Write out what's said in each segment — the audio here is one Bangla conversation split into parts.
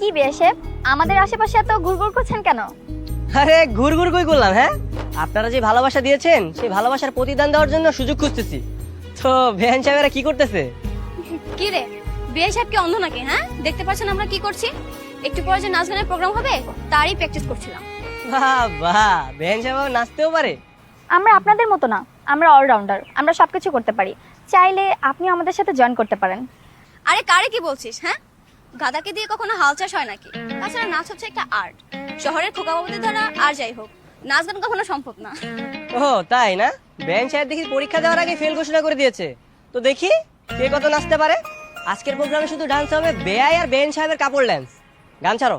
কি বিএসএফ আমাদের আশেপাশে এত ঘুরঘুর করছেন কেন? আরে ঘুর ঘুর কই করলাম হ্যাঁ? আপনারা যে ভালোবাসা দিয়েছেন সেই ভালোবাসার প্রতিদান দেওয়ার জন্য সুযোগ খুঁজতেছি। তো ভ্যান সাহেবেরা কি করতেছে? কি রে? বিয়ে সাহেব কি অন্ধ নাকি হ্যাঁ? দেখতে পাচ্ছেন আমরা কি করছি? একটু পরে যে নাচ গানের প্রোগ্রাম হবে তারই প্র্যাকটিস করছিলাম। বাহ বাহ ভ্যান সাহেব নাচতেও পারে? আমরা আপনাদের মতো না আমরা অলরাউন্ডার আমরা সবকিছু করতে পারি। চাইলে আপনি আমাদের সাথে জয়েন করতে পারেন। আরে কারে কি বলছিস হ্যাঁ? গাদাকে দিয়ে কখনো হাল চাষ হয় নাকি? তাছাড়া নাচ হচ্ছে একটা আর্ট। শহরের খোকা বাবুদের দ্বারা আর যাই হোক, নাচ গান কখনো সম্ভব না। ও তাই না? ব্যাংক সাহেব দেখি পরীক্ষা দেওয়ার আগে ফেল ঘোষণা করে দিয়েছে। তো দেখি কে কত নাচতে পারে। আজকের প্রোগ্রামে শুধু ডান্স হবে বেআই আর বেন সাহেবের কাপড় ড্যান্স গান ছাড়ো।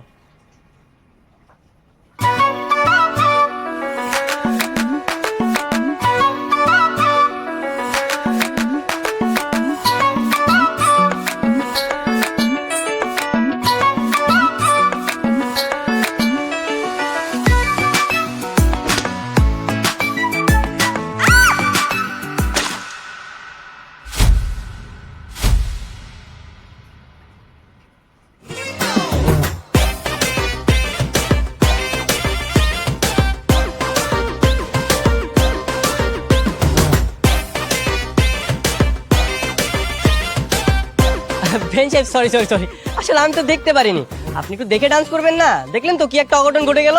ভ্যান সাহেব সরি সরি সরি আসলে আমি তো দেখতে পারিনি। আপনি একটু দেখে ডান্স করবেন না? দেখলেন তো কি একটা অঘটন ঘটে গেল?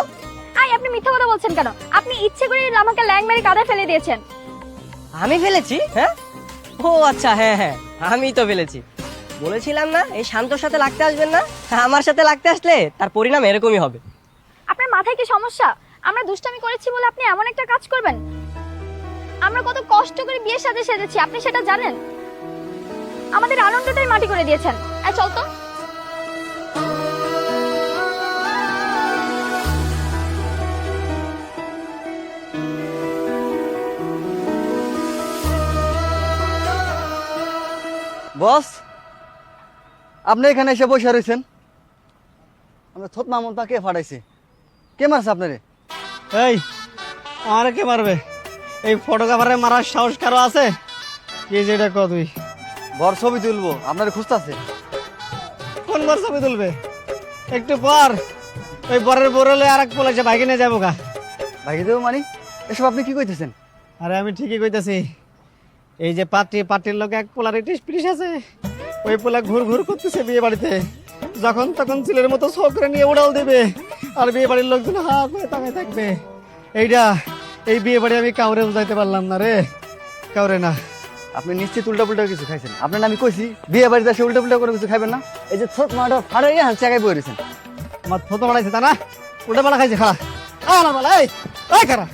আই আপনি মিথ্যা কথা বলছেন কেন? আপনি ইচ্ছে করে আমাকে ল্যাং মেরে কাদা ফেলে দিয়েছেন। আমি ফেলেছি? হ্যাঁ? ও আচ্ছা হ্যাঁ হ্যাঁ আমি তো ফেলেছি। বলেছিলাম না এই শান্তর সাথে লাগতে আসবেন না? আমার সাথে লাগতে আসলে তার পরিণাম এরকমই হবে। আপনার মাথায় কি সমস্যা? আমরা দুষ্টামি করেছি বলে আপনি এমন একটা কাজ করবেন? আমরা কত কষ্ট করে বিয়ের সাথে সেজেছি আপনি সেটা জানেন? আমাদের আনন্দটাই মাটি করে দিয়েছেন। এই চল তো। বস আপনি এখানে এসে বসে রয়েছেন। আমরা থত মামুন কে ফাটাইছি। কে মারছে আপনারে? এই আমারে কে মারবে? এই ফটোগ্রাফারে মারার সাহস কারও আছে? কি যেটা ক তুই? বর ছবি তুলবো আপনারে খুঁজতেছে কোন বার ছবি তুলবে? একটু পর। ওই বরের বরলে আর এক পোলাইছে বাইকে নিয়ে যাব গা। ভাইকে দেবো মানে? এসব আপনি কি কইতেছেন? আরে আমি ঠিকই কইতাছি। এই যে পার্টি পার্টির লোক এক পোলার ইটিস পিটিস আছে। ওই পোলা ঘুর ঘুর করতেছে বিয়ে বাড়িতে। যখন তখন ছেলের মতো শোকরে নিয়ে উড়াল দেবে। আর বিয়ে বাড়ির লোকজন হা করে তাকায় থাকবে। এইটা এই বিয়ে বাড়ি আমি কাউরে বুঝাইতে পারলাম না রে। কাউরে না। আপনি নিশ্চিত উল্টা পুলটা কিছু খাইছেন? আপনার আমি কইছি, বিয়ে বাড়িতে এসে উল্টা পুল্টা করে কিছু খাইবেন না? এই যে থত মাটা গিয়ে হাত চাকায় বই রয়েছেন আমার ছোট বাড়াইছে তা না? উল্টা পালা খাইছে খালা এই খারা